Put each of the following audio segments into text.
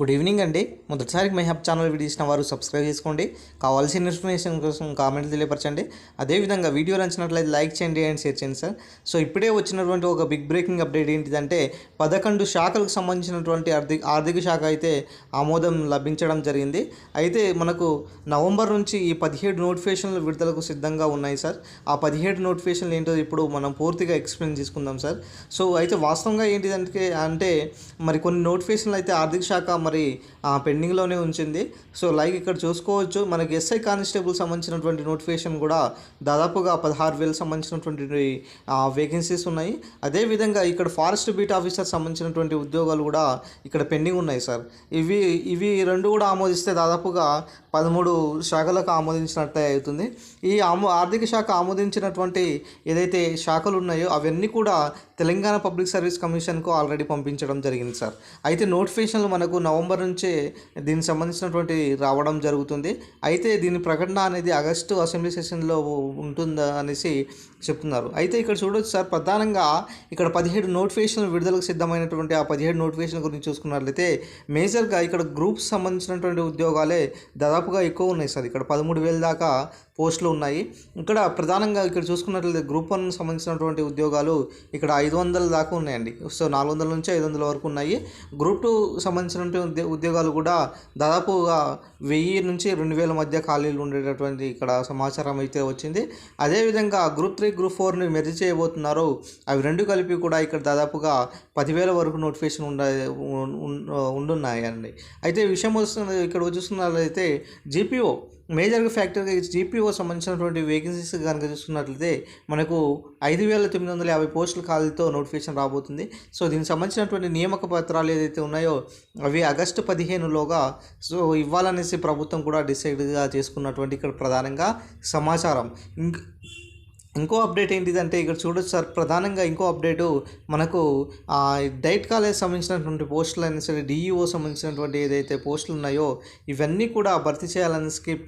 Good evening అండి. మొదటిసారి My Hub channel video ఇచ్చిన వారు సబ్స్క్రైబ్ చేసుకోండి. కావాల్సిన ఇన్ఫర్మేషన్ కోసం కామెంట్లు తెలియపరచండి. అదేవిధంగా వీడియో నచ్చినట్లయితే లైక్ చేయండి అండ్ షేర్ చేయండి సార్. సో ఇప్పుడే వచ్చినటువంటి ఒక బిగ్ బ్రేకింగ్ అప్డేట్ ఏంటిదంటే పదకొండు శాఖలకు సంబంధించినటువంటి ఆర్థిక ఆర్థిక శాఖ అయితే ఆమోదం లభించడం జరిగింది. అయితే మనకు నవంబర్ నుంచి ఈ పదిహేడు నోటిఫికేషన్లు విడుదలకు సిద్ధంగా ఉన్నాయి సార్. ఆ పదిహేడు నోటిఫికేషన్లు ఏంటో ఇప్పుడు మనం పూర్తిగా ఎక్స్ప్లెయిన్ చేసుకుందాం సార్. సో అయితే వాస్తవంగా ఏంటిదంటే అంటే మరి కొన్ని నోటిఫికేషన్లు అయితే ఆర్థిక శాఖ మరి పెండింగ్లోనే ఉంచింది. సో లైక్ ఇక్కడ చూసుకోవచ్చు మనకి ఎస్ఐ కానిస్టేబుల్ సంబంధించినటువంటి నోటిఫికేషన్ కూడా దాదాపుగా పదహారు వేలు సంబంధించినటువంటి వేకెన్సీస్ ఉన్నాయి. అదేవిధంగా ఇక్కడ ఫారెస్ట్ బీట్ ఆఫీసర్ సంబంధించినటువంటి ఉద్యోగాలు కూడా ఇక్కడ పెండింగ్ ఉన్నాయి సార్. ఇవి ఇవి రెండు కూడా ఆమోదిస్తే దాదాపుగా పదమూడు శాఖలకు ఆమోదించినట్టే అవుతుంది. ఈ ఆమో ఆర్థిక శాఖ ఆమోదించినటువంటి ఏదైతే శాఖలు ఉన్నాయో అవన్నీ కూడా తెలంగాణ పబ్లిక్ సర్వీస్ కమిషన్కు ఆల్రెడీ పంపించడం జరిగింది సార్. అయితే నోటిఫికేషన్లు మనకు నవంబర్ నవంబర్ నుంచే దీనికి సంబంధించినటువంటి రావడం జరుగుతుంది. అయితే దీని ప్రకటన అనేది ఆగస్టు అసెంబ్లీ సెషన్లో ఉంటుందా అనేసి చెప్తున్నారు. అయితే ఇక్కడ చూడొచ్చు సార్ ప్రధానంగా ఇక్కడ పదిహేడు నోటిఫికేషన్లు విడుదలకు సిద్ధమైనటువంటి ఆ పదిహేడు నోటిఫికేషన్ గురించి చూసుకున్నట్లయితే మేజర్గా ఇక్కడ గ్రూప్స్ సంబంధించినటువంటి ఉద్యోగాలే దాదాపుగా ఎక్కువ ఉన్నాయి సార్. ఇక్కడ పదమూడు వేల దాకా పోస్టులు ఉన్నాయి. ఇక్కడ ప్రధానంగా ఇక్కడ చూసుకున్నట్లయితే గ్రూప్ వన్ సంబంధించినటువంటి ఉద్యోగాలు ఇక్కడ ఐదు వందల దాకా ఉన్నాయండి. సో నాలుగు వందల నుంచి ఐదు వందల వరకు ఉన్నాయి. గ్రూప్ టూ సంబంధించినటువంటి ఉద్యో ఉద్యోగాలు కూడా దాదాపుగా వెయ్యి నుంచి రెండు వేల మధ్య ఖాళీలు ఉండేటటువంటి ఇక్కడ సమాచారం అయితే వచ్చింది. అదేవిధంగా గ్రూప్ త్రీ గ్రూప్ ఫోర్ని మెర్జ్ చేయబోతున్నారు. అవి రెండు కలిపి కూడా ఇక్కడ దాదాపుగా పదివేల వరకు నోటిఫికేషన్ ఉండ ఉండున్నాయండి. అయితే విషయం వస్తుంది ఇక్కడ చూస్తున్నట్లయితే జీపీఓ మేజర్గా ఫ్యాక్టర్గా జీపీఓ సంబంధించినటువంటి వేకెన్సీస్ కనుక చూసుకున్నట్లయితే మనకు ఐదు వేల తొమ్మిది వందల యాభై పోస్టుల ఖాళీతో నోటిఫికేషన్ రాబోతుంది. సో దీనికి సంబంధించినటువంటి నియామక పత్రాలు ఏదైతే ఉన్నాయో అవి ఆగస్టు పదిహేనులోగా సో ఇవ్వాలనేసి ప్రభుత్వం కూడా డిసైడ్గా చేసుకున్నటువంటి ఇక్కడ ప్రధానంగా సమాచారం. ఇంక ఇంకో అప్డేట్ ఏంటిదంటే ఇక్కడ చూడొచ్చు సార్ ప్రధానంగా ఇంకో అప్డేటు మనకు డైట్ కాలేజ్ సంబంధించినటువంటి పోస్టులు అయినా సరే డిఈఓ సంబంధించినటువంటి ఏదైతే పోస్టులు ఉన్నాయో ఇవన్నీ కూడా భర్తీ చేయాలని స్కీప్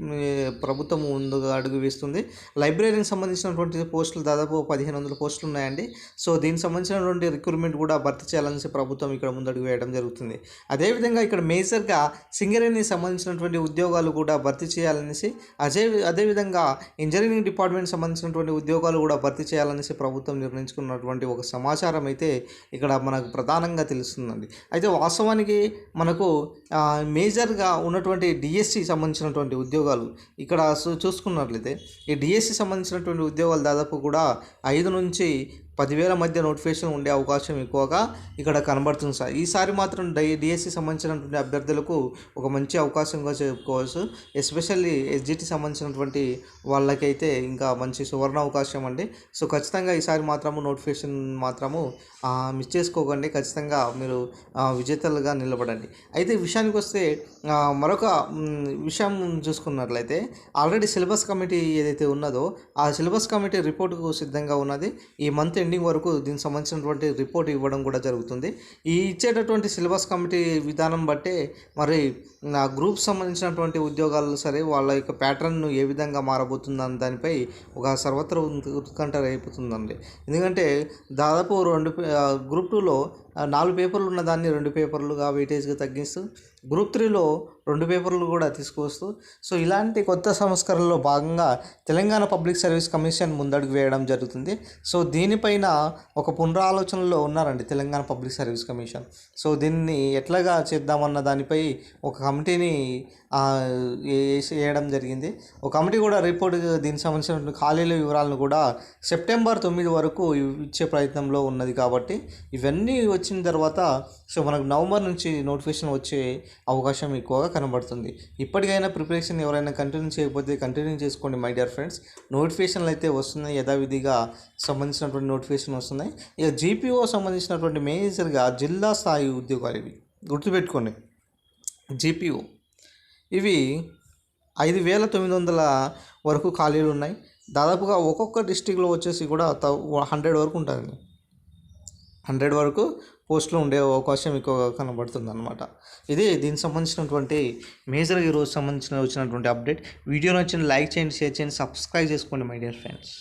ప్రభుత్వం ముందుగా అడుగు వేస్తుంది. లైబ్రరీకి సంబంధించినటువంటి పోస్టులు దాదాపు పదిహేను వందల పోస్టులు ఉన్నాయండి సో దీనికి సంబంధించినటువంటి రిక్రూట్మెంట్ కూడా భర్తీ చేయాలని ప్రభుత్వం ఇక్కడ ముందడుగు వేయడం జరుగుతుంది. అదేవిధంగా ఇక్కడ మేజర్గా సింగరేణికి సంబంధించినటువంటి ఉద్యోగాలు కూడా భర్తీ చేయాలనేసి అదే అదేవిధంగా ఇంజనీరింగ్ డిపార్ట్మెంట్ సంబంధించినటువంటి ఉద్యోగాలు ఉద్యోగాలు కూడా భర్తీ చేయాలనేసి ప్రభుత్వం నిర్ణయించుకున్నటువంటి ఒక సమాచారం అయితే ఇక్కడ మనకు ప్రధానంగా తెలుస్తుందండి. అయితే వాస్తవానికి మనకు మేజర్గా ఉన్నటువంటి డిఎస్సి సంబంధించినటువంటి ఉద్యోగాలు ఇక్కడ చూ- చూసుకున్నట్లయితే ఈ డిఎస్సి సంబంధించినటువంటి ఉద్యోగాలు దాదాపు కూడా ఐదు నుంచి పదివేల మధ్య నోటిఫికేషన్ ఉండే అవకాశం ఎక్కువగా ఇక్కడ కనబడుతుంది సార్. ఈసారి మాత్రం డై డిఎస్సి సంబంధించినటువంటి అభ్యర్థులకు ఒక మంచి అవకాశంగా చెప్పుకోవచ్చు. ఎస్పెషల్లీ ఎస్జిటి సంబంధించినటువంటి వాళ్ళకైతే ఇంకా మంచి సువర్ణ అవకాశం అండి. సో ఖచ్చితంగా ఈసారి మాత్రము నోటిఫికేషన్ మాత్రము మిస్ చేసుకోకండి. ఖచ్చితంగా మీరు విజేతలుగా నిలబడండి. అయితే విషయానికి వస్తే మరొక విషయం చూసుకున్నట్లయితే ఆల్రెడీ సిలబస్ కమిటీ ఏదైతే ఉన్నదో ఆ సిలబస్ కమిటీ రిపోర్టుకు సిద్ధంగా ఉన్నది. ఈ మంత్ ఎండింగ్ వరకు దీనికి సంబంధించినటువంటి రిపోర్ట్ ఇవ్వడం కూడా జరుగుతుంది. ఈ ఇచ్చేటటువంటి సిలబస్ కమిటీ విధానం బట్టే మరి ఆ గ్రూప్ సంబంధించినటువంటి ఉద్యోగాలు సరే వాళ్ళ యొక్క ప్యాటర్న్ను ఏ విధంగా మారబోతుందని దానిపై ఒక సర్వత్ర ఉత్కంఠ రేపుతుందండి. ఎందుకంటే దాదాపు రెండు పే- గ్రూప్ టూలో నాలుగు పేపర్లు ఉన్న దాన్ని రెండు పేపర్లుగా వెయిటేజ్గా తగ్గిస్తూ గ్రూప్ త్రీలో రెండు పేపర్లు కూడా తీసుకువస్తూ సో ఇలాంటి కొత్త సంస్కరణలో భాగంగా తెలంగాణ పబ్లిక్ సర్వీస్ కమిషన్ ముందడుగు వేయడం జరుగుతుంది. సో దీనిపైన ఒక పునరాలోచనలో ఉన్నారండి Telangana public service commission. So దీన్ని ఎట్లాగా చేద్దామన్న దానిపై ఒక కమిటీని వేయడం జరిగింది. ఒక కమిటీ కూడా రిపోర్ట్ దీనికి సంబంధించిన ఖాళీల వివరాలను కూడా సెప్టెంబర్ తొమ్మిది వరకు ఇచ్చే ప్రయత్నంలో ఉన్నది కాబట్టి ఇవన్నీ వచ్చిన తర్వాత సో మనకు నవంబర్ నుంచి నోటిఫికేషన్ వచ్చే అవకాశం ఎక్కువగా కనబడుతుంది. ఇప్పటికైనా ప్రిపరేషన్ ఎవరైనా కంటిన్యూ చేయకపోతే కంటిన్యూ చేసుకోండి మై డియర్ ఫ్రెండ్స్. నోటిఫికేషన్లు అయితే వస్తున్నాయి యథావిధిగా సంబంధించినటువంటి నోటిఫికేషన్ వస్తున్నాయి. ఇక జీపీఓ సంబంధించినటువంటి మేజర్గా జిల్లా స్థాయి ఉద్యోగాలు ఇవి. గుర్తుపెట్టుకోండి జీపీఓ ఇవి ఐదు వేల తొమ్మిది వందల వరకు ఖాళీలు ఉన్నాయి. దాదాపుగా ఒక్కొక్క డిస్టిక్లో వచ్చేసి కూడా హండ్రెడ్ వరకు ఉంటుంది హండ్రెడ్ వరకు పోస్టులు ఉండే అవకాశం ఎక్కువగా కనబడుతుంది అనమాట ఇది దీనికి సంబంధించినటువంటి మేజర్ ఈరోజు సంబంధించిన వచ్చినటువంటి అప్డేట్. వీడియో నచ్చిన లైక్ చేయండి షేర్ చేయండి సబ్స్క్రైబ్ చేసుకోండి మై డియర్ ఫ్రెండ్స్.